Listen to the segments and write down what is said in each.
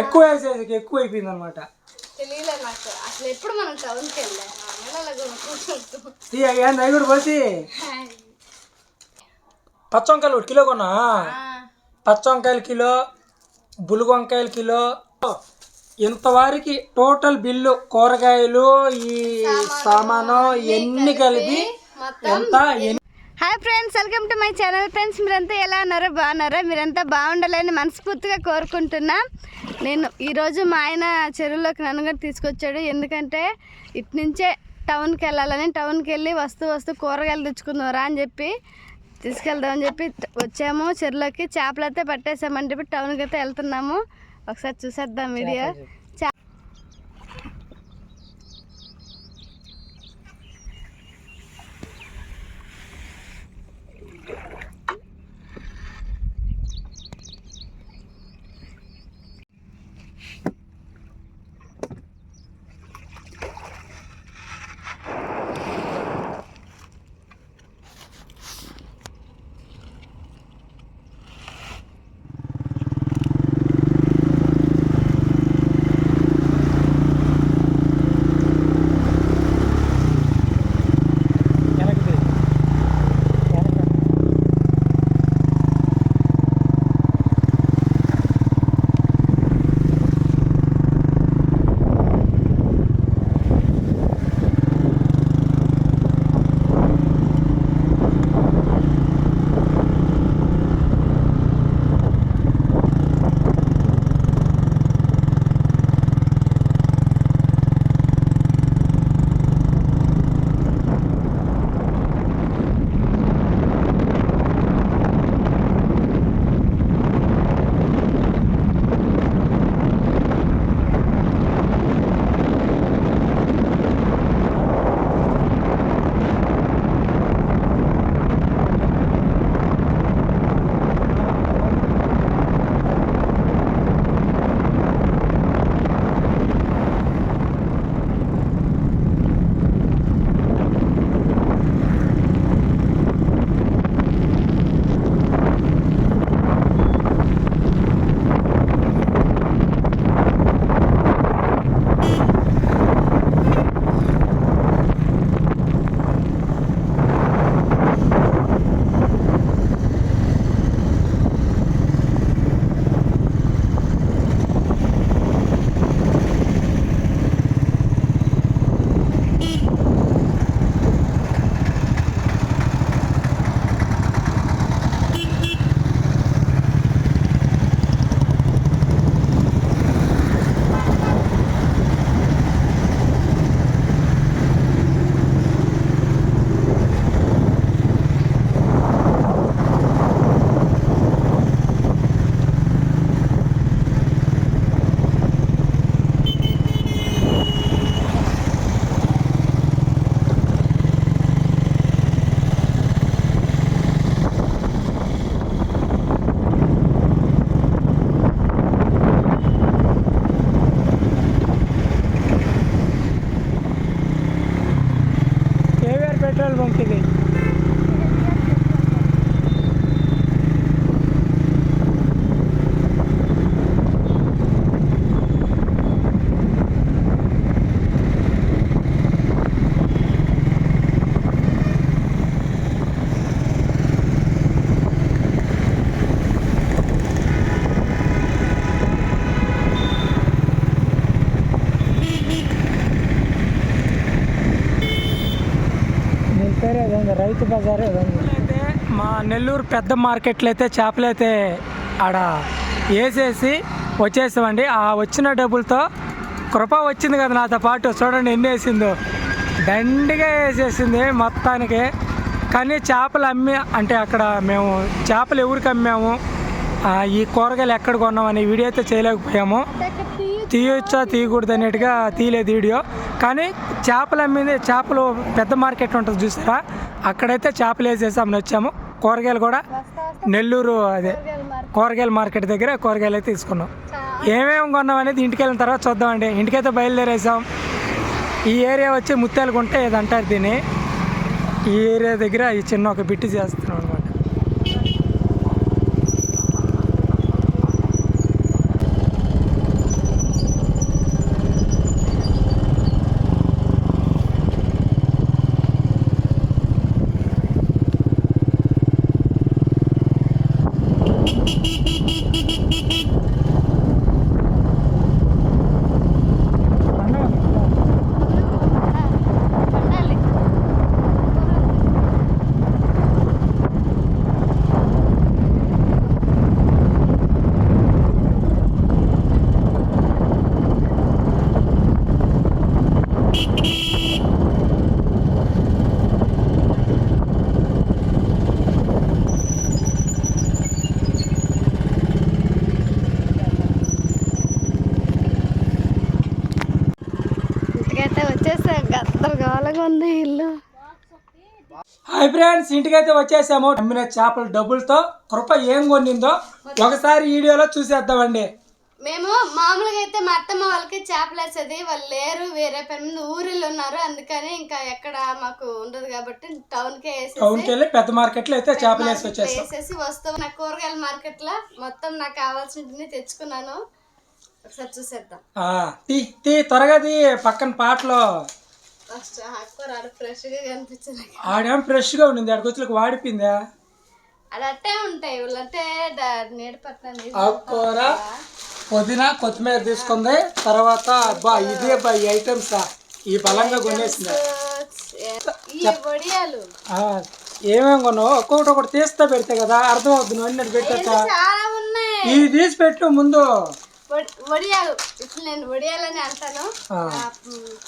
ఎక్కువ వేసేసి ఎక్కువ అయిపోయింది అనమాట అవి కూడా పోసి. పచ్చ వంకాయలు ఒకటి కిలో కొన్నా. పచ్చ వంకాయలు కిలో బులుగు వంకాయలు కిలో. ఇంతవారికి టోటల్ బిల్లు కూరగాయలు ఈ సామాను ఇవన్నీ కలిపి ఎంత? Hi friends welcome to my channel friends మీరంతా ఎలా ఉన్నారో బాగున్నారా? మీరంతా బాగుండాలని మనస్ఫూర్తిగా కోరుకుంటున్నా. నేను ఈరోజు మా ఆయన చెరువులోకి నన్ను కూడా తీసుకొచ్చాడు. ఎందుకంటే ఇటు నుంచే టౌన్కి వెళ్ళాలని టౌన్కి వెళ్ళి వస్తూ వస్తూ కూరగాయలు తెచ్చుకుందారా అని చెప్పి తీసుకెళ్దామని చెప్పి వచ్చాము. చెరువులోకి చేపలు అయితే పట్టేసామని చెప్పి టౌన్కి అయితే వెళ్తున్నాము. ఒకసారి చూసేద్దాం వీడియో రైతు బజార్. అయితే మా నెల్లూరు పెద్ద మార్కెట్లో అయితే చేపలు అయితే ఆడ వేసేసి వచ్చేసామండి. ఆ వచ్చిన డబ్బులతో కృప వచ్చింది కదా నాతో పాటు. చూడండి ఎన్ని వేసిందో. దండిగా వేసేసింది మొత్తానికి. కానీ చేపలు అమ్మి అంటే అక్కడ మేము చేపలు ఎవరికి అమ్మాము? ఆ, ఈ కూరగాయలు ఎక్కడ కొన్నామని వీడియో అయితే చేయలేకపోయాము. తీయొచ్చా తీయకూడదు అనేట్టుగా తీయలేదు వీడియో. కానీ చేపలు అమ్మింది చేపలు పెద్ద మార్కెట్ ఉంటుంది చూసారా? అక్కడైతే చేపలు వేసేసి వచ్చాము కూరగాయలు కూడా నెల్లూరు అదే కూరగాయల మార్కెట్ దగ్గర కూరగాయలు అయితే తీసుకున్నాం. ఏమేమి కొన్నాం అనేది ఇంటికి వెళ్ళిన తర్వాత చూద్దామండి. ఇంటికైతే బయలుదేరేసాం. ఈ ఏరియా వచ్చి ముత్యాలకుంటే ఇది అంటారు దీన్ని? ఈ ఏరియా దగ్గర ఈ చిన్న ఒక బిట్టి చేస్తున్నాం అనమాట పండాలి ఇంటికైతే వచ్చేసా ఉంది ఇల్లు? హాయ్ ఫ్రెండ్స్ ఇంటికైతే వచ్చేసాము. అమ్మిన చేపల డబ్బులతో కృప ఏం కొనిందో ఒకసారి వీడియోలో చూసేద్దామండి. మేము మామూలుగా అయితే మా అత్తమ్మ వాళ్ళకి చేపలు వేసేది. వాళ్ళు లేరు వేరే పని మీద ఊరిలో ఉన్నారు. అందుకని ఇంకా ఎక్కడ మాకు ఉండదు కాబట్టి టౌన్ కే టౌన్కి వెళ్ళి పెద్ద మార్కెట్లో అయితే చేపలు వేసి వచ్చేసాం. వేసేసి వస్తాం. నా కూరగాయల మార్కెట్లో మొత్తం నాకు కావాల్సినవి తెచ్చుకున్నాను. ఒకసారి చూసేద్దాం. ఆ, తీ తీ త్వరగా తీ పక్కన పాటలో ఆకుకూర ఫ్రెష్గా ఆడేం ఉండింది. ఆడికొచ్చులకు వాడిపోయిందా? అది అట్టే ఉంటాయి. ఆకుకూర పుదీనా కొత్తిమీర తీసుకుంది. తర్వాత అబ్బా ఇదే బా ఈ ఐటమ్స్. ఈ బలంగా కొనేసింది? ఈ వడియాలు. ఆ, ఏమేం కొన్నావు? ఒక్కొక్కటి ఒకటి తీస్తా పెడితే కదా అర్థం అవుతుంది అన్నట్టు పెట్టాక? ఇవి తీసి పెట్టు ముందు. వడియాలు. ఇప్పుడు నేను వడియాలని అంటాను.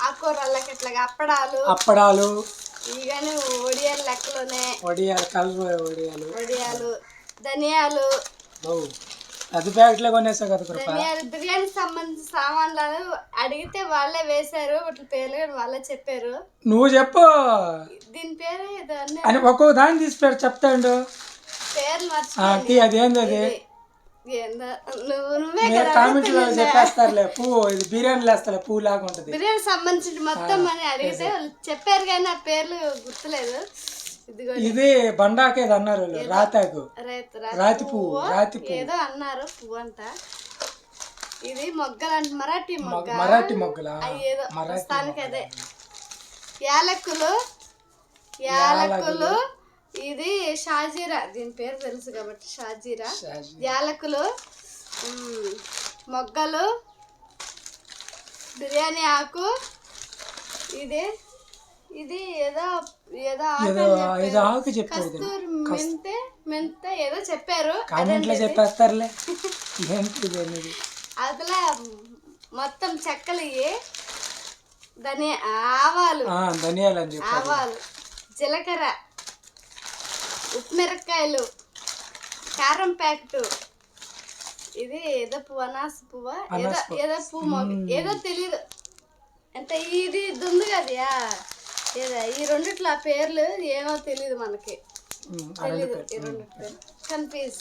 ఆకుకూరలకి ఇట్లాగా అప్పడాలు. అప్పడాలు. ఇవన్నీ వడియాలు లెక్కలోనే వడియాలు కలర్ వడియాలు. వడియాలు ధనియాలు. ప్యాకెట్లో కొనేసావు కదా ధనియాలు బిర్యానీ సంబంధించిన సామాన్లు అడిగితే వాళ్ళే వేశారు. వాటి పేర్లు కూడా వాళ్ళే చెప్పారు. నువ్వు చెప్పు. దీని పేరు అని ఒక్కొక్క దాన్ని తీసి పెట్టు చెప్తాడు. పేర్లు అది ఏందో కదా కామెంట్లో చెప్పేస్తారులే పువ్వు ఇది బిర్యానీలు వేస్తా పువ్వు లాగా ఉంటది. బిర్యానీ సంబంధించిన మొత్తం అని అడిగితే చెప్పారు కానీ ఆ పేర్లు గుర్తులేదు. ఇదిగో ఇది. బండాకు ఏదో అన్నారు రాతాకు రైతు రాతి పువ్వు రాతి పువ్వు. ఏదో అన్నారు పువ్వు అంట. ఇది మొగ్గలు అంట మరాఠీ మొగ్గ. మరాఠీ మొగ్గలా? ఏదో ప్రస్తుతానికి అదే. యాలక్కులు యాలక్కులు ఇది షాజీరా దీని పేరు తెలుసు కాబట్టి షాజీరా. షాజీ. యాలకులు మొగ్గలు బిర్యానీ ఆకు ఇది ఇది ఏదో ఏదో ఆకు చెప్పారు. మెంతే మెంతే ఏదో చెప్పారు. కామెంట్లో చెప్పేస్తారులే. అదిలా మొత్తం చెక్కలు దాని ఆవాలు. ధనియాలు ఆవాలు జీలకర్ర. ఉప్పు మిరపకాయలు కారం ప్యాకెట్. ఇది ఏదో పువ్వు? అనాస పువ్వ. ఏదో ఏదో పువ్వు ఏదో తెలియదు అంటే ఇది ఇది ఉంది కదా ఏదో ఈ రెండిట్లో ఆ పేర్లు ఏమో తెలియదు మనకి. తెలీదు ఈ రెండు కన్ఫ్యూజ్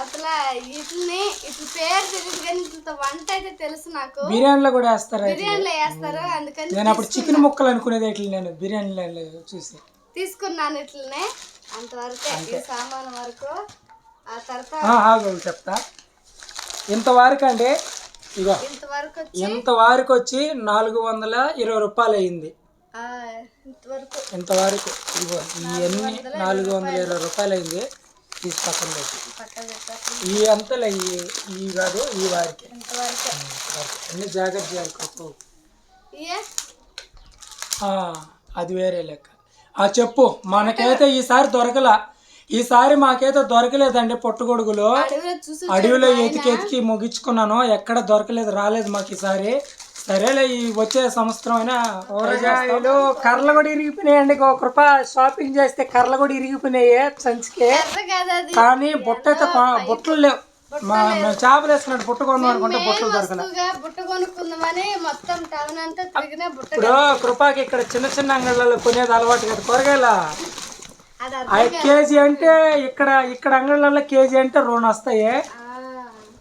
అసలు వీటిని ఇట్ల పేరు తెలియదు కానీ ఇట్లతో వంట అయితే తెలుసు నాకు. బిర్యానీలో కూడా వేస్తారా? బిర్యానీలో వేస్తారు? అందుకని నేను అప్పుడు చికెన్ ముక్కలు అనుకునేది ఇట్లా నేను బిర్యానీలో చూసి తీసుకున్నాను ఇట్లనే. అంతవరకే ఈ సామాన్ వరకు ఆ తర్వాత చెప్తా. ఇంతవరకు అండి ఇగో. ఇంతవరకు వచ్చి ఇంతవరకు వచ్చి నాలుగు వందల ఇరవై రూపాయలు అయింది. ఇంతవరకు ఇగో ఇవన్నీ నాలుగు వందల ఇరవై రూపాయలు అయింది. తీసి పక్కన పెట్టి. ఈ అంతలే ఈ కాదు ఈ వారికి. అన్ని జాగ్రత్త అది వేరే లెక్క. ఆ చెప్పు మనకైతే ఈసారి దొరకలా. ఈసారి మాకైతే దొరకలేదండి పొట్టుగొడుగులు. అడవిలో ఎతికి ఎతికి ముగించుకున్నాను. ఎక్కడ దొరకలేదు రాలేదు మాకు ఈసారి. సరేలే ఈ వచ్చే సంవత్సరం అయినా ఊరగాయలు కర్రలు కూడా ఇరిగిపోయినాయండి. ఒక కృప షాపింగ్ చేస్తే కర్రలు కూడా ఇరిగిపోయినాయి సంచికే కానీ బుట్ట అయితే బుట్టలు లేవు. చేపలు వేసుకున్నట్టు బుట్ట కొన్నాం అనుకుంటే బుట్టలు దొరకలేదు ఇప్పుడు కృపాకి ఇక్కడ చిన్న చిన్న అంగళ్ళలో కొనేది అలవాటు కదా కూరగాయల? కేజీ అంటే ఇక్కడ ఇక్కడ అంగళ్ళలో కేజీ అంటే రెండు వస్తాయి.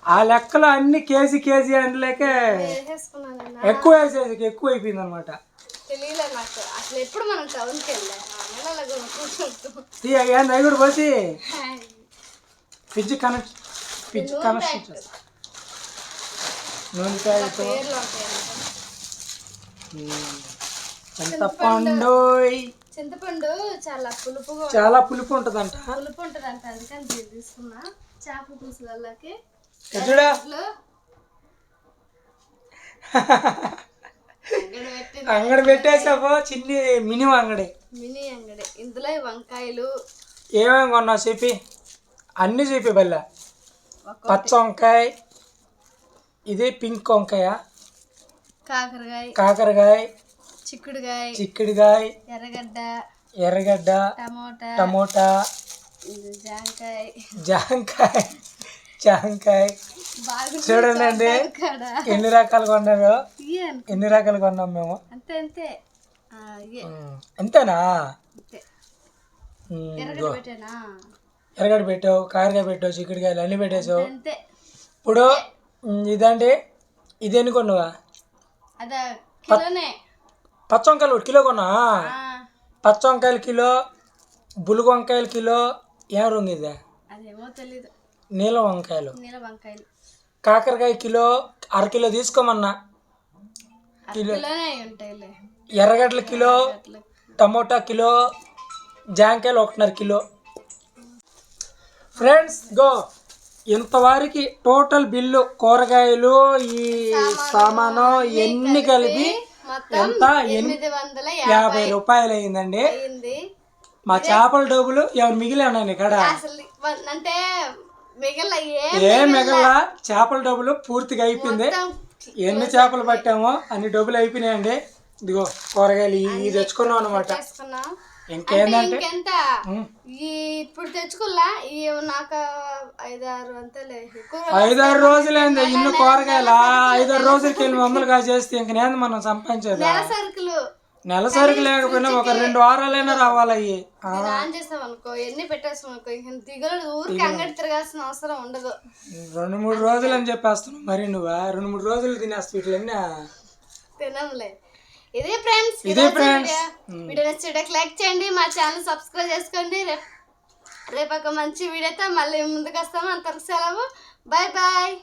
ఆ, లెక్కలో అన్ని కేజీ కేజీ నేను. ఎక్కువ వేసేది ఎక్కువ అయిపోయింది అనమాట అయ్యా నైగుడు పోసి. ఫ్రిడ్జ్ కనెక్ట్ ఫ్రిడ్జ్ కనెక్షన్ చేస్తా నూనె ప్యాకెట్ చింతపండు చింతపండు చాలా పులుపుగా చాలా పులుపు ఉంటుందంట. పులుపు ఉంటుంది అంట అందుకని దీన్ని తీసుకున్నా. చేపల పులుసులకి అంగడి పెట్టి అంగడి పెట్టేసాపో చిన్ని మినీ అంగడి. మినీ అంగడి. ఇందులో వంకాయలు. ఏమేమి కొన్నావు చెప్పి అన్నీ చెప్పి బల్ల. పచ్చ వంకాయ ఇది పింక్ వంకాయ కాకరకాయ కాకరకాయ చిక్కుడుకాయ చిక్కుడుకాయ ఎర్రగడ్డ ఎర్రగడ్డ టమోటా టమోటా జాంకాయ. జాంకాయ జాంకాయ. చూడండి ఎన్ని రకాలు ఇయ్యే ఎన్ని రకాలు కొన్నాం మేము? అంతే అంతేనా? ఎర్రగడ్డ పెట్టావు కాకరకాయ పెట్టావు చిక్కుడుకాయలు అన్నీ పెట్టేసావు ఇప్పుడు ఇదండి ఇది ఎన్ని కొన్నావా? పచ్చ వంకాయలు కిలో కొన్నా? పచ్చ వంకాయలు కిలో బులుగు వంకాయలు కిలో ఏం రంగు ఇది? నీలం వంకాయలు. కాకరకాయ కిలో అర కిలో తీసుకోమన్నా. ఉంటాయిలే. ఎర్రగడ్డల కిలో టమోటా కిలో జాంకాయలు ఒకటిన్నర కిలో. ఫ్రెండ్స్ గో ఇంతవారికి టోటల్ బిల్లు కూరగాయలు ఈ సామాను ఎన్ని కలిపి ఎంత? యాభై రూపాయలు అయిందండి అయింది. మా చేపల డబ్బులు ఎవరు మిగిలి ఉన్నాయి ఇక్కడ అంటే ఏ మిగల. చేపల డబ్బులు పూర్తిగా అయిపోయింది. ఎన్ని చేపలు పట్టామో అన్ని డబ్బులు అయిపోయినాయండి. ఇదిగో కూరగాయలు ఇవి తెచ్చుకున్నాం అనమాట ఇంకేందంటే ఇంకెంత? ఈ ఇప్పుడు తెచ్చుకోలే? ఈ నాకు ఐదారు అంతలే. ఐదారు రోజులైంది. ఇన్ని కూరగాయలు? ఐదారు రోజులకి ఎనిమిది వందలుగా చేస్తే ఇంక నేను మనం సంపాదించేదా? నెల సరుకులు. నెల సరుకు లేకపోయినా ఒక రెండు వారాలైనా రావాలి అయ్యి ఆ, ఇది ఆన్ చేస్తాం అనుకో ఎన్ని పెట్టేస్తాం అనుకో ఇంక దిగులు ఊరికి అంగడి తిరగాల్సిన అవసరం ఉండదు. రెండు మూడు రోజులు అని చెప్పేస్తున్నావు మరి నువ్వా? రెండు మూడు రోజులు తినేస్తావు ఇట్లన్నీ? తినంలే ఇదే ఫ్రెండ్స్ ఇదే friends. వీడియో నచ్చితే లైక్ చేయండి మా ఛానల్ సబ్స్క్రైబ్ చేసుకోండి. రేపు ఒక మంచి వీడియోతో మళ్ళీ ముందుకు వస్తాము అంతవరకు సెలవు. Bye bye